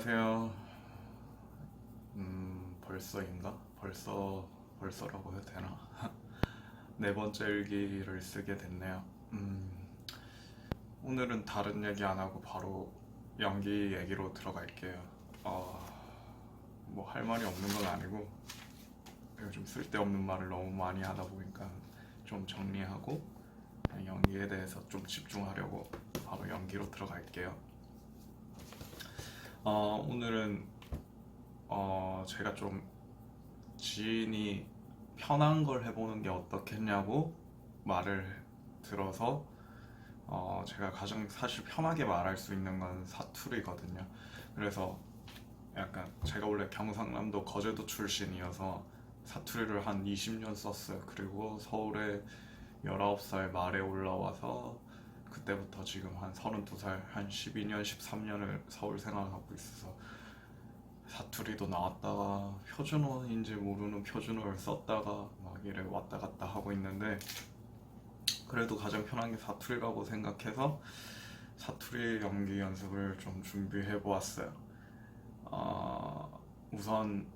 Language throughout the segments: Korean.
안녕하세요. 음, 벌써인가? 벌써, 벌써라고 해도 되나? 네 번째 일기를 쓰게 됐네요. 음, 오늘은 다른 얘기 안 하고 바로 연기 얘기로 들어갈게요. 어, 뭐할 말이 없는 건 아니고 요즘 쓸데없는 말을 너무 많이 하다 보니까 좀 정리하고 연기에 대해서 좀 집중하려고 바로 연기로 들어갈게요. 어, 오늘은 어, 제가 좀 지인이 편한 걸 해보는 게 어떻겠냐고 말을 들어서 어, 제가 가장 사실 편하게 말할 수 있는 건 사투리거든요. 그래서 약간 제가 원래 경상남도 거제도 출신이어서 사투리를 한 20년 썼어요. 그리고 서울에 19살 말에 올라와서 그때부터 지금 한 32살, 한 12년, 13년을 서울 생활하고 있어서 사투리도 나왔다가 표준어인지 모르는 표준어를 썼다가 막 이래 왔다 갔다 하고 있는데 그래도 가장 편한 게 사투리라고 생각해서 사투리 연기 연습을 좀 준비해 보았어요. 어, 우선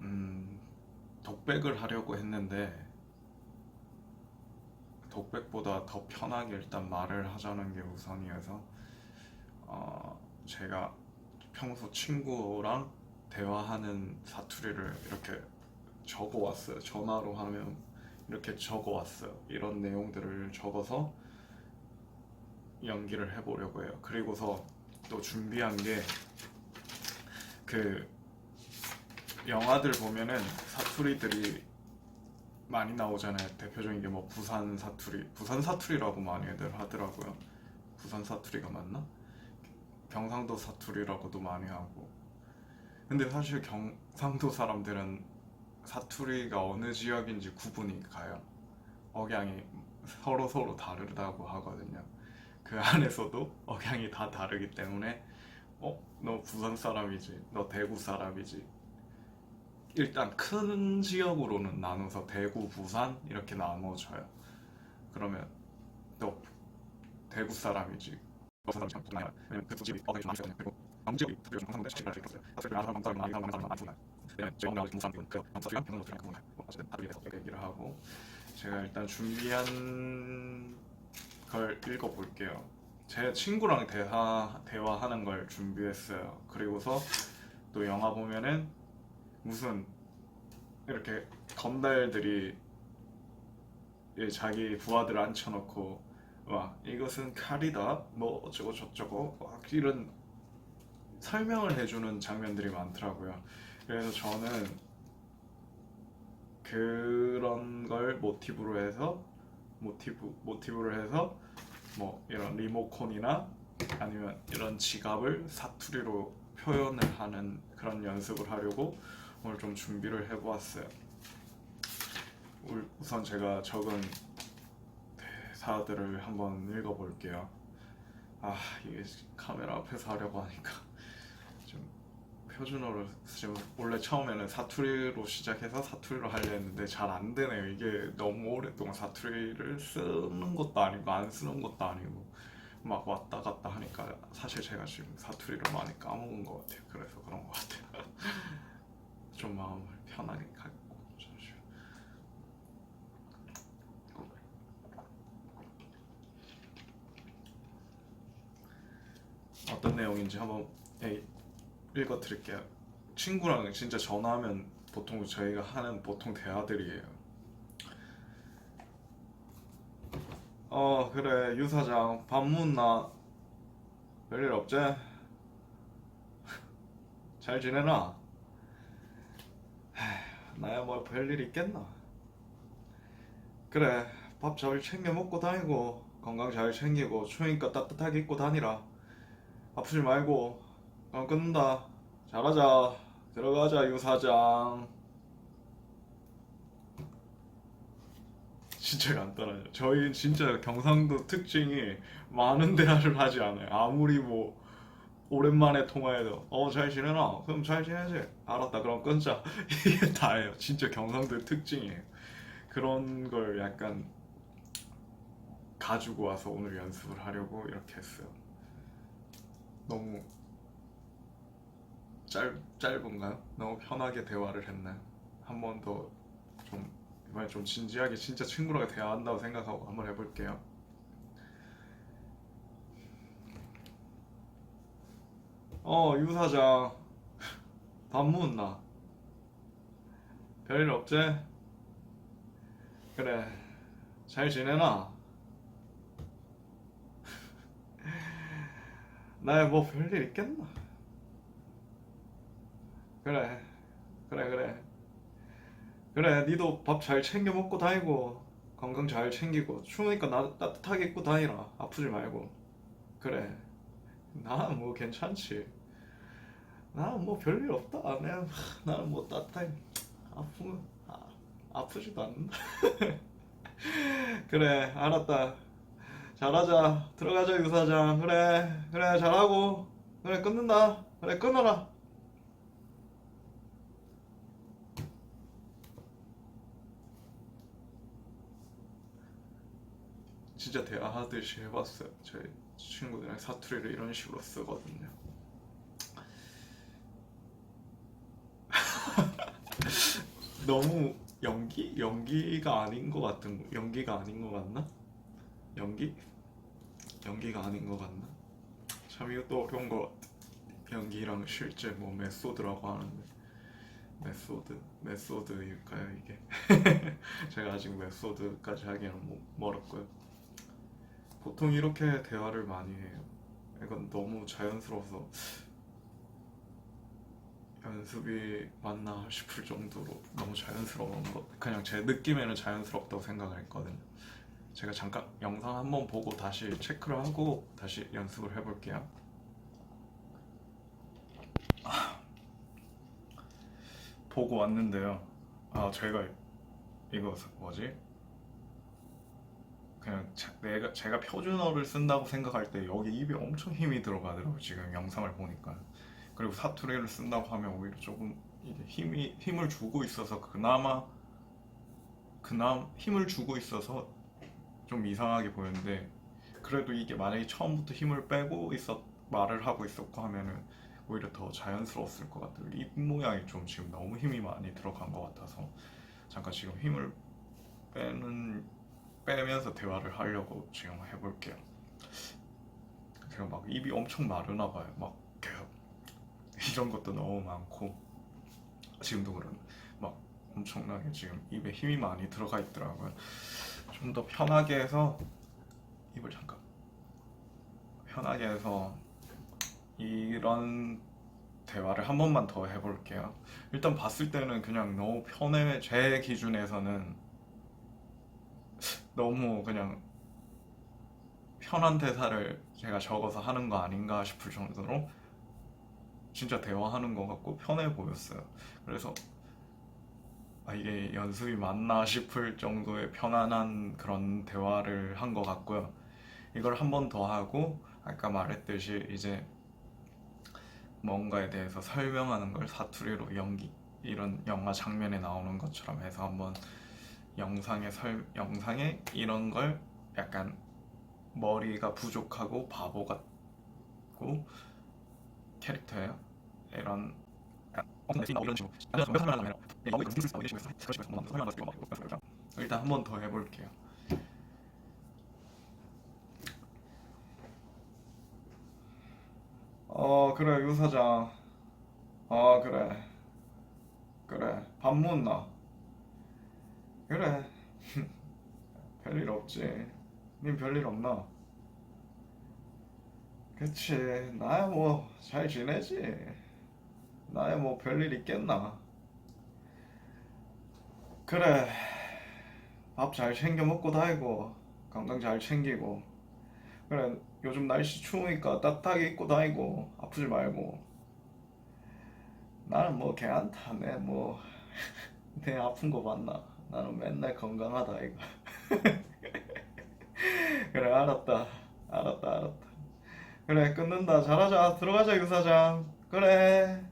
음, 독백을 하려고 했는데 독백보다 더 편하게 일단 말을 하자는 게 우선이어서 어, 제가 평소 친구랑 대화하는 사투리를 이렇게 적어 왔어요. 전화로 하면 이렇게 적어 왔어요. 이런 내용들을 적어서 연기를 해보려고 해요. 그리고서 또 준비한 게 그 영화들 보면은 사투리들이 많이 나오잖아요. 대표적인 게 뭐 부산 사투리, 부산 사투리라고 많이들 하더라고요. 부산 사투리가 맞나? 경상도 사투리라고도 많이 하고. 근데 사실 경상도 사람들은 사투리가 어느 지역인지 구분이 가요. 억양이 서로 서로 다르다고 하거든요. 그 안에서도 억양이 다 다르기 때문에 어? 너 부산 사람이지? 너 대구 사람이지? 일단 큰 지역으로는 나눠서 대구, 부산 이렇게 나눠져요. 그러면 너 대구 사람이지. 그그 얘기를 하고 제가 일단 준비한 걸 읽어볼게요. 제 친구랑 대화 대화하는 걸 준비했어요. 그리고서 또 영화 보면은 무슨 이렇게 건달들이 이 자기 부하들 앉혀놓고 와 이것은 칼이다 뭐 어쩌고 저쩌고 막 이런 설명을 해주는 장면들이 많더라고요. 그래서 저는 그런 걸 모티브로 해서 모티브 모티브를 해서 뭐 이런 리모컨이나 아니면 이런 지갑을 사투리로 표현을 하는 그런 연습을 하려고 오늘 좀 준비를 해보았어요. 울- 우선 제가 적은 대사들을 한번 읽어볼게요. 아 이게 카메라 앞에서 하려고 하니까 좀 표준어를 지금 원래 처음에는 사투리로 시작해서 사투리로 하려 했는데 잘 안 되네요. 이게 너무 오랫동안 사투리를 쓰는 것도 아니고 안 쓰는 것도 아니고 막 왔다 갔다 하니까 사실 제가 지금 사투리를 많이 까먹은 것 같아요. 그래서 그런 것 같아요. 좀 마음을 편하게 갖고 잠시만. 어떤 내용인지 한번 예, 읽어드릴게요. 친구랑 진짜 전화하면 보통 저희가 하는 보통 대화들이에요. 어 그래 유 사장 밥 묻나? 별일 없지? 잘 지내나? 나야 뭐 별일 있겠나? 그래 밥 잘 챙겨 먹고 다니고 건강 잘 챙기고 추우니까 따뜻하게 입고 다니라. 아프지 말고 안 끊는다. 잘하자. 들어가자 유 사장. 진짜 간단하죠 저희 진짜 경상도 특징이 많은 대화를 하지 않아요. 아무리 뭐 오랜만에 통화해도 어 잘 지내나? 그럼 잘 지내지 알았다 그럼 끊자 이게 다예요 진짜 경상도의 특징이에요 그런 걸 약간 가지고 와서 오늘 연습을 하려고 이렇게 했어요 너무 짧 짧은가요? 너무 편하게 대화를 했나요? 한 번 더 좀 이번에 좀 진지하게 진짜 친구랑 대화한다고 생각하고 한번 해볼게요. 어, 유 사장. 밥 먹었나? 별일 없지? 그래. 잘 지내나? 나야 뭐 별일 있겠나? 그래. 그래, 그래. 그래, 니도 밥 잘 챙겨 먹고 다니고 건강 잘 챙기고 추우니까 나, 따뜻하게 입고 다니라. 아프지 말고. 그래. 나는 뭐 괜찮지. 나는 뭐 별일 없다. 내가 나는 뭐 따뜻하게 아프면 아, 아프지도 않는다. 그래, 알았다. 잘하자. 들어가자 유사장. 그래, 그래 잘하고. 그래 끊는다. 그래 끊어라. 진짜 대화하듯이 해봤어요. 저희 친구들이랑 사투리를 이런 식으로 쓰거든요. 너무 연기? 연기가 아닌 것 같은 거- 연기가 아닌 것 같나? 연기? 연기가 아닌 것 같나? 참 이것도 어려운 것 같아. 연기랑 실제 뭐 메소드라고 하는데 메소드 메소드일까요 이게? 제가 아직 메소드까지 하기에는 뭐 멀었고요. 보통 이렇게 대화를 많이 해요. 이건 너무 자연스러워서 연습이 맞나 싶을 정도로 너무 자연스러운 것 그냥 제 느낌에는 자연스럽다고 생각했거든요. 제가 잠깐 영상 한번 보고 다시 체크를 하고 다시 연습을 해볼게요. 보고 왔는데요. 아 제가 이거 뭐지? 그냥 자- 내가 제가 표준어를 쓴다고 생각할 때 여기 입에 엄청 힘이 들어가더라고 지금 영상을 보니까. 그리고 사투리를 쓴다고 하면 오히려 조금 힘이 힘을 주고 있어서 그나마 그나마 힘을 주고 있어서 좀 이상하게 보였는데 그래도 이게 만약에 처음부터 힘을 빼고 있었 말을 하고 있었고 하면은 오히려 더 자연스러웠을 것 같아요. 입 모양이 좀 지금 너무 힘이 많이 들어간 것 같아서 잠깐 지금 힘을 빼는 빼면서 대화를 하려고 지금 해볼게요. 제가 막 입이 엄청 마르나 봐요. 막 계속 이런 것도 너무 많고 지금도 그런 막 엄청나게 지금 입에 힘이 많이 들어가 있더라고요. 좀 더 편하게 해서 입을 잠깐 편하게 해서 이런 대화를 한 번만 더 해볼게요. 일단 봤을 때는 그냥 너무 편해 제 기준에서는 너무 그냥 편한 대사를 제가 적어서 하는 거 아닌가 싶을 정도로 진짜 대화하는 것 같고 편해 보였어요. 그래서 아, 이게 연습이 맞나 싶을 정도의 편안한 그런 대화를 한 것 같고요. 이걸 한 번 더 하고 아까 말했듯이 이제 뭔가에 대해서 설명하는 걸 사투리로 연기 이런 영화 장면에 나오는 것처럼 해서 한번 영상에 설 영상에 이런 걸 약간 머리가 부족하고 바보 같고 캐릭터예요. 이런 일단 한 번 더 해볼게요. 어 그래 유 사장. 어 그래 그래 밥 먹나? 그래. 별일 없지. 님 별일 없나? 그치. 나야 뭐 잘 지내지? 나야 뭐 별일 있겠나? 그래. 밥 잘 챙겨 먹고 다니고 건강 잘 챙기고. 그래 요즘 날씨 추우니까 따뜻하게 입고 다니고 아프지 말고. 나는 뭐 괜찮다 내뭐. 내 아픈 거 봤나 나는 맨날 건강하다 이거. 그래 알았다. 알았다 알았다. 그래 끊는다. 잘하자. 들어가자 유사장. 그래.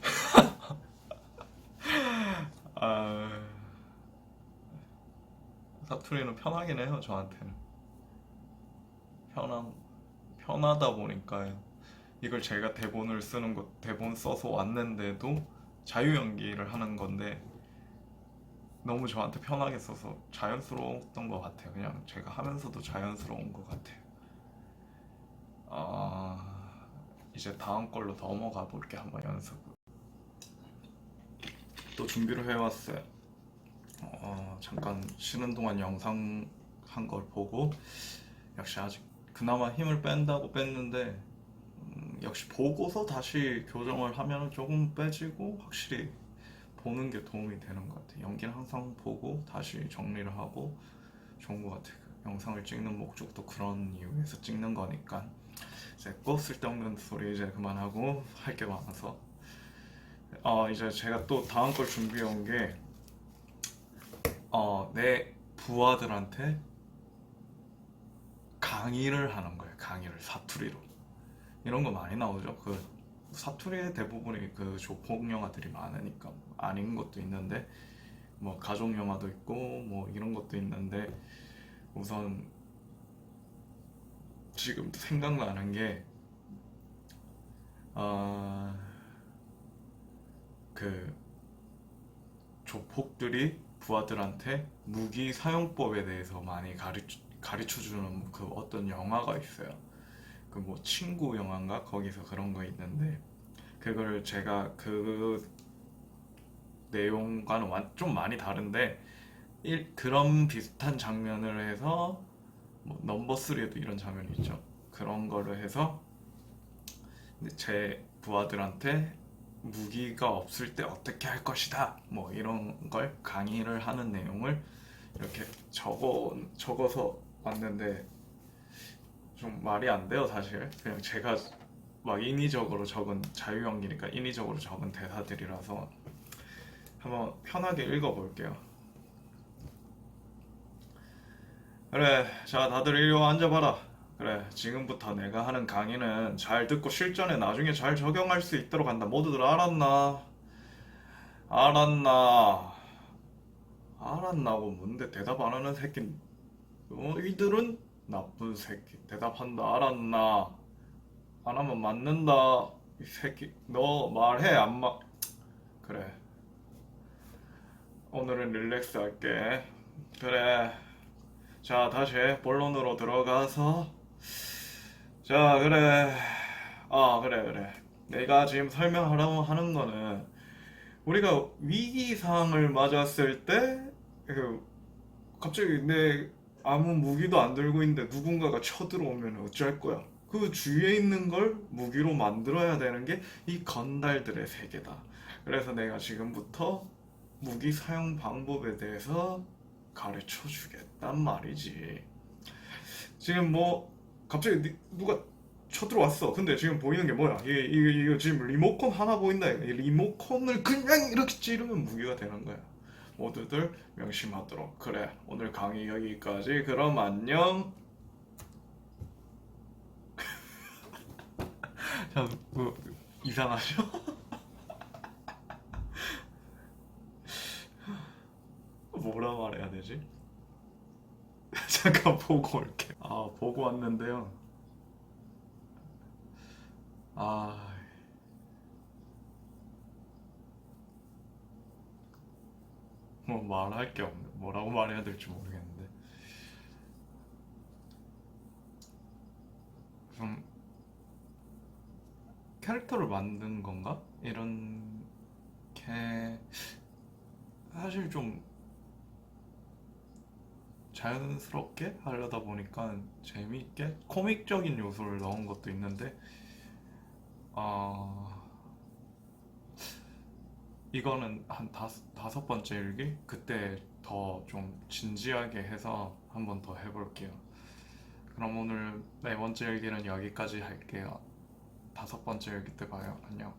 아 사투리는 편하긴 해요 저한테는. 편한 편하다 보니까 이걸 제가 대본을 쓰는 것 대본 써서 왔는데도 자유 연기를 하는 건데 너무 저한테 편하게 써서 자연스러웠던 것 같아요. 그냥 제가 하면서도 자연스러운 것 같아요. 아 이제 다음 걸로 넘어가 볼게 한번 연습. 또 준비를 해왔어요. 어, 잠깐 쉬는 동안 영상 한 걸 보고 역시 아직 그나마 힘을 뺀다고 뺐는데 음, 역시 보고서 다시 교정을 하면 조금 빼지고 확실히 보는 게 도움이 되는 것 같아요. 연기는 항상 보고 다시 정리를 하고 좋은 것 같아요. 그 영상을 찍는 목적도 그런 이유에서 찍는 거니까 이제 꼭 쓸데없는 소리 이제 그만하고 할 게 많아서 어 이제 제가 또 다음 걸 준비해 온 게 어, 내 부하들한테 강의를 하는 거예요. 강의를 사투리로. 이런 거 많이 나오죠. 그 사투리의 대부분이 그 조폭 영화들이 많으니까 아닌 것도 있는데 뭐 가족 영화도 있고 뭐 이런 것도 있는데 우선 지금 생각나는 게 아, 그 조폭들이 부하들한테 무기 사용법에 대해서 많이 가르쳐, 가르쳐 주는 그 어떤 영화가 있어요. 그 뭐 친구 영화인가 거기서 그런 거 있는데 그걸 제가 그 내용과는 완- 좀 많이 다른데 일- 그런 비슷한 장면을 해서 뭐 넘버 3에도 이런 장면이 있죠. 그런 거를 해서 제 부하들한테 무기가 없을 때 어떻게 할 것이다. 뭐 이런 걸 강의를 하는 내용을 이렇게 적어 적어서 왔는데 좀 말이 안 돼요, 사실. 그냥 제가 막 인위적으로 적은 자유연기니까 인위적으로 적은 대사들이라서 한번 편하게 읽어볼게요. 그래, 자, 다들 와 앉아봐라. 그래, 지금부터 내가 하는 강의는 잘 듣고 실전에 나중에 잘 적용할 수 있도록 한다. 모두들 알았나? 알았나? 알았나고 뭔데 대답 안 하는 새끼. 어, 이들은 나쁜 새끼. 대답한다. 알았나? 안 하면 맞는다. 이 새끼. 너 말해, 안 마. 그래. 오늘은 릴렉스 할게. 그래. 자, 다시 본론으로 들어가서. 자, 그래. 아, 그래, 그래. 내가 지금 설명하려고 하는 거는 우리가 위기 상황을 맞았을 때, 그, 갑자기 내 아무 무기도 안 들고 있는데 누군가가 쳐들어오면 어쩔 거야. 그 주위에 있는 걸 무기로 만들어야 되는 게 이 건달들의 세계다. 그래서 내가 지금부터 무기 사용 방법에 대해서 가르쳐 주겠단 말이지. 지금 뭐 갑자기 니- 누가 쳐들어왔어. 근데 지금 보이는 게 뭐야? 이게, 이게, 이거 지금 리모컨 하나 보인다. 이 리모컨을 그냥 이렇게 찌르면 무기가 되는 거야. 모두들 명심하도록. 그래, 오늘 강의 여기까지. 그럼 안녕. 자, 뭐 이상하죠? 뭐라 말해야 되지? 잠깐 보고 올게. 아, 보고 왔는데요. 아, 뭐 말할 게 없네. 뭐라고 말해야 될지 모르겠는데. 좀 캐릭터를 만든 건가? 이런 게 사실 좀 자연스럽게 하려다 보니까 재미있게 코믹적인 요소를 넣은 것도 있는데 아 이거는 한 다섯, 다섯 번째 일기? 그때 더 좀 진지하게 해서 한 번 더 해볼게요. 그럼 오늘 네 번째 일기는 여기까지 할게요. 다섯 번째 일기 때 봐요. 안녕.